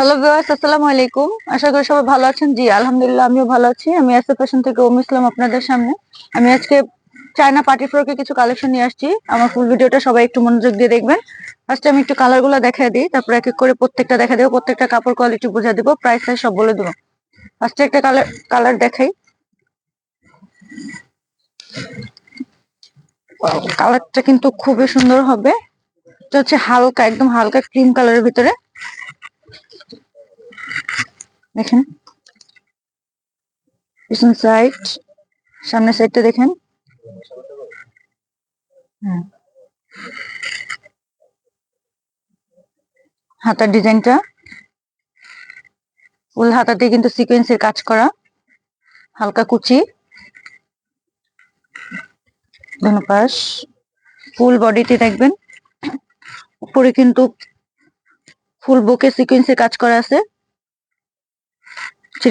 Hello viewers আসসালামু আলাইকুম। আশা করি সবাই ভালো আছেন। জি, আলহামদুলিল্লাহ, আমিও ভালো আছি। আমি এসএ ফ্যাশন থেকে ওম ইসলাম আপনাদের সামনে। আমি আজকে চায়না পার্টি ফ্রকের কিছু কালেকশন নিয়ে আসছি। আমার ফুল ভিডিওটা সবাই একটু মনোযোগ দিয়ে দেখবেন। ফার্স্টে আমি একটু কালারগুলো দেখাই দিই। তারপর এক এক করে প্রত্যেকটা দেখা দেবো। প্রত্যেকটা কাপড় কোয়ালিটি বুঝা দেবো। প্রাইস সব বলে দেবো। ফার্স্টে একটা কালার কালার দেখাই। কালারটা কিন্তু খুবই সুন্দর হবে। এটা হচ্ছে হালকা, একদম হালকা ক্রিম কালারের ভিতরে। দেখেন। পিছন সাইড সামনের সাইডটা দেখেন। হুম। হাতার ডিজাইনটা। ফুল হাতাতে কিন্তু সিকোয়েন্সের কাজ করা। হালকা কুচি। ধনুপাশ ফুল বডিতে দেখবেন। উপরে কিন্তু ফুল বুকে সিকোয়েন্সের কাজ করা আছে।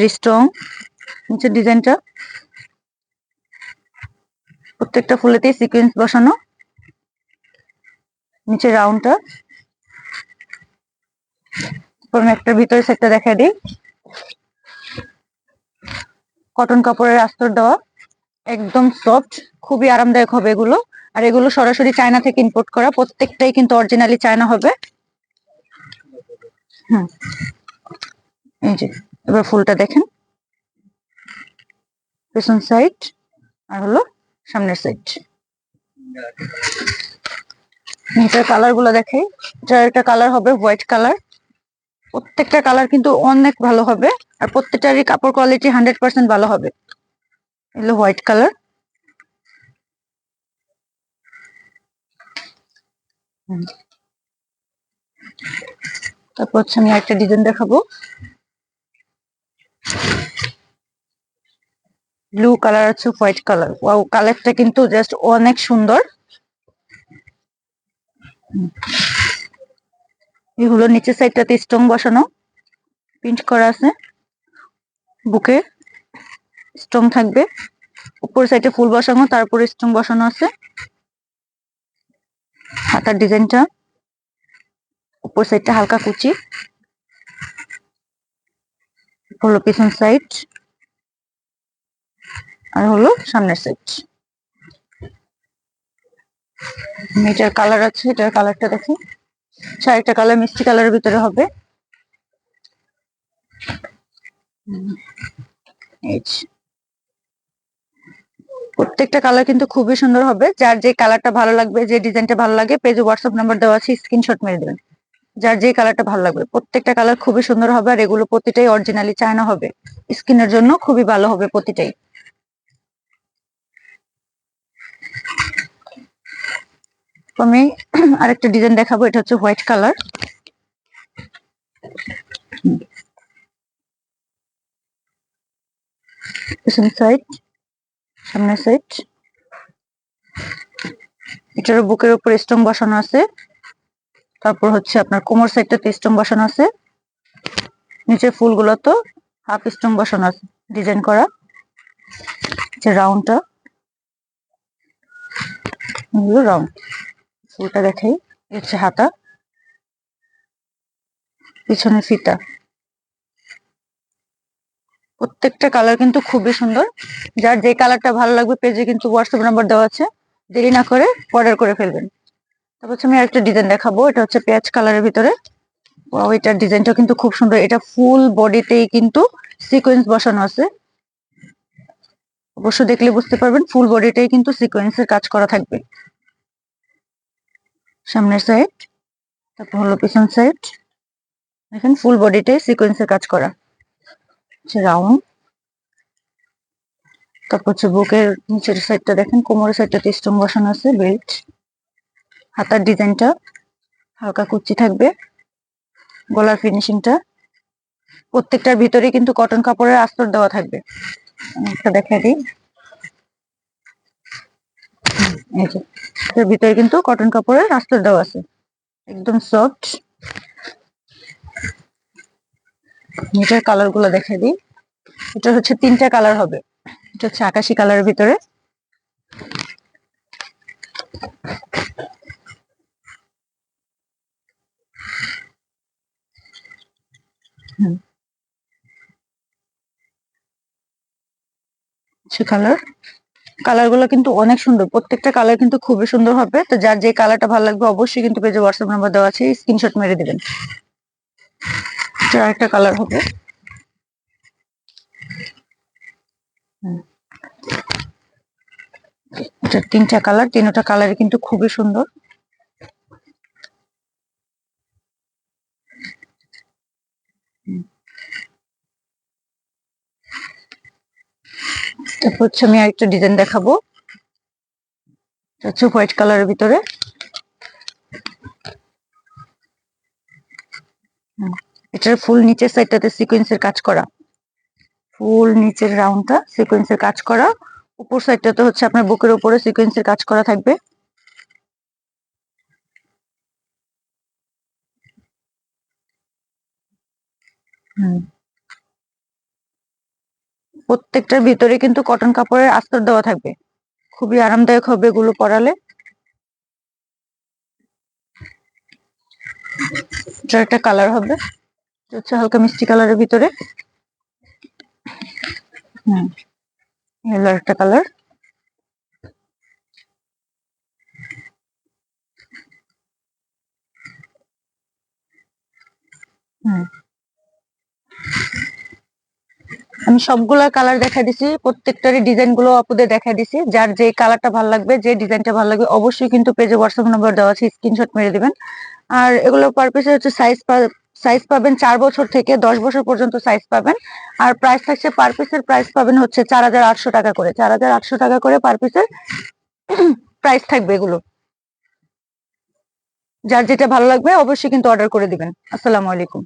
স্ট্রং নিচের ডিজাইনটা প্রত্যেকটা ফুলেতেই সিকোয়েন্স বসানো। নিচে রাউন্ডটা আমি একটা ভিতরে সেটটা দেখা দিই। কটন কাপড়ের আস্তর দেওয়া। একদম সফট খুবই আরামদায়ক হবে এগুলো। আর এগুলো সরাসরি চায়না থেকে ইম্পোর্ট করা। প্রত্যেকটাই কিন্তু অরিজিনালি চায়না হবে। হুম। এই যে। এবার ফুলটা দেখেন। পেছন সাইড আর হলো সামনের সাইড এটার কালারগুলো দেখাই। এটার একটা কালার হবে হোয়াইট কালার প্রত্যেকটা কালার কিন্তু অনেক ভালো হবে আর প্রত্যেকটারই কাপড় কোয়ালিটি হান্ড্রেড পার্সেন্ট ভালো হবে। এগুলো হোয়াইট কালার তারপর হচ্ছে আমি একটা ডিজাইন দেখাবো। ব্লু কালার আছে হোয়াইট কালার ওয়াও কালারটা কিন্তু জাস্ট অনেক সুন্দর। এগুলো নিচের সাইডটাতে স্ট্রং বসানো। প্রিন্ট করা আছে। বুকে স্ট্রং থাকবে। উপর সাইডে ফুল বসানো, তারপরে স্ট্রং বসানো আছে। হাতার ডিজাইনটা উপর সাইডটা হালকা কুচি। হলো পিছন সাইড আর হলো সামনের সাইড এটার কালার আছে, এটার কালারটা দেখি। চারটা কালার মিষ্টি কালারের ভিতরে হবে। প্রত্যেকটা কালার কিন্তু খুবই সুন্দর হবে। যার যে কালারটা ভালো লাগবে, যে ডিজাইনটা ভালো লাগে, পেজে হোয়াটসঅ্যাপ নাম্বার দেওয়া আছে স্ক্রিনশট মেরে দেবেন। যার যে কালারটা ভালো লাগবে। প্রত্যেকটা কালার খুবই সুন্দর হবে, আর এগুলো প্রতিটাই অরিজিনালি চায়না হবে। স্কিনের জন্য খুবই ভালো হবে প্রতিটাই। আমি আরেকটা ডিজাইন দেখাবো, এটা হচ্ছে হোয়াইট কালার পিছন সাইড সামনের সাইড এটার বুকের উপর স্টোন বসানো আছে। তারপর হচ্ছে আপনার কোমর সাইডটাতে স্টোন বসানো আছে। নিচের ফুলগুলো তো হাফ স্টোন বসানো আছে ডিজাইন করা। যে রাউন্ডটা রাউন্ড ফুলটা দেখাই। হচ্ছে হাতা। পিছনে ফিতা। প্রত্যেকটা কালার কিন্তু খুবই সুন্দর। যার যে কালারটা ভালো লাগবে পেজে কিন্তু হোয়াটসঅ্যাপ নাম্বার দেওয়া আছে। দেরি না করে অর্ডার করে ফেলবেন। তারপর আমি আরেকটা ডিজাইন দেখাবো। এটা হচ্ছে পেঁয়াজ কালারের ভিতরে। এটার ডিজাইনটা কিন্তু খুব সুন্দর। এটা ফুল বডিতেই কিন্তু সিকোয়েন্স বসানো আছে। অবশ্য দেখলে বুঝতে পারবেন ফুল বডিটাই কিন্তু সিকোয়েন্সের কাজ করা থাকবে। সামনের সাইড তারপর হলো পিছন সাইড দেখেন ফুল বডিটাই সিকোয়েন্সের কাজ করা। রাউন্ড তারপর হচ্ছে বুকের নিচের সাইডটা দেখেন, কোমরের সাইডটাতে স্টোন বসানো আছে বেল্ট হাতার ডিজাইনটা হালকা কুচি থাকবে, গলার ফিনিশিংটা প্রত্যেকটার ভিতরে কিন্তু কটন কাপড়ের আস্তর দেওয়া থাকবে। একটা দেখা দিই। এর ভিতরে কিন্তু কটন কাপড়ের আস্তর দেওয়া আছে। একদম সফট এটার কালারগুলো দেখে দিই। এটা হচ্ছে তিনটা কালার হবে। এটা হচ্ছে আকাশি কালারের ভিতরে। কালার কালারগুলো কিন্তু অনেক সুন্দর। প্রত্যেকটা কালার কিন্তু খুবই সুন্দর হবে। তো যার যে কালারটা ভালো লাগবে অবশ্যই কিন্তু পেজে হোয়াটসঅ্যাপ নাম্বার দেওয়া আছে স্ক্রিনশট মেরে দিবেন। একটা কালার হবে। তিনটা কালার তিনটা কালার কিন্তু খুবই সুন্দর। তারপর হচ্ছে আমি আরেকটা ডিজাইন দেখাবো হচ্ছে হোয়াইট কালারের ভিতরে। এটার ফুল নিচের সাইডটাতে সিকোয়েন্সের কাজ করা ফুল নিচের রাউন্ডটা সিকোয়েন্সের কাজ করা উপর সাইডটাতে হচ্ছে আপনার বুকের উপরে সিকোয়েন্সের কাজ করা থাকবে হুম। প্রত্যেকটার ভিতরে কিন্তু কটন কাপড়ের আস্তর দেওয়া থাকবে। খুবই আরামদায়ক হবে এগুলো পরালে। একটা কালার হবে। হচ্ছে হালকা মিষ্টি কালারের ভিতরে। একটা কালার হুম। আমি সবগুলা কালার দেখা দিছি, প্রত্যেকটারই ডিজাইনগুলো আপুদের দেখা দিছি। যার যে কালারটা ভালো লাগবে, যে ডিজাইনটা ভালো লাগবে, অবশ্যই কিন্তু পেজে হোয়াটসঅ্যাপ নাম্বার দেওয়া আছে স্ক্রিনশট মেরে দিবেন। আর এগুলো পারপাসে হচ্ছে সাইজ সাইজ পাবেন চার বছর থেকে দশ বছর পর্যন্ত সাইজ পাবেন। আর প্রাইস থাকছে পার পিসের প্রাইস পাবেন হচ্ছে চার হাজার আটশো টাকা করে। চার হাজার আটশো টাকা করে পার পিসের প্রাইস থাকবে এগুলো। যার যেটা ভালো লাগবে, অবশ্যই কিন্তু অর্ডার করে দিবেন। আসসালামু আলাইকুম।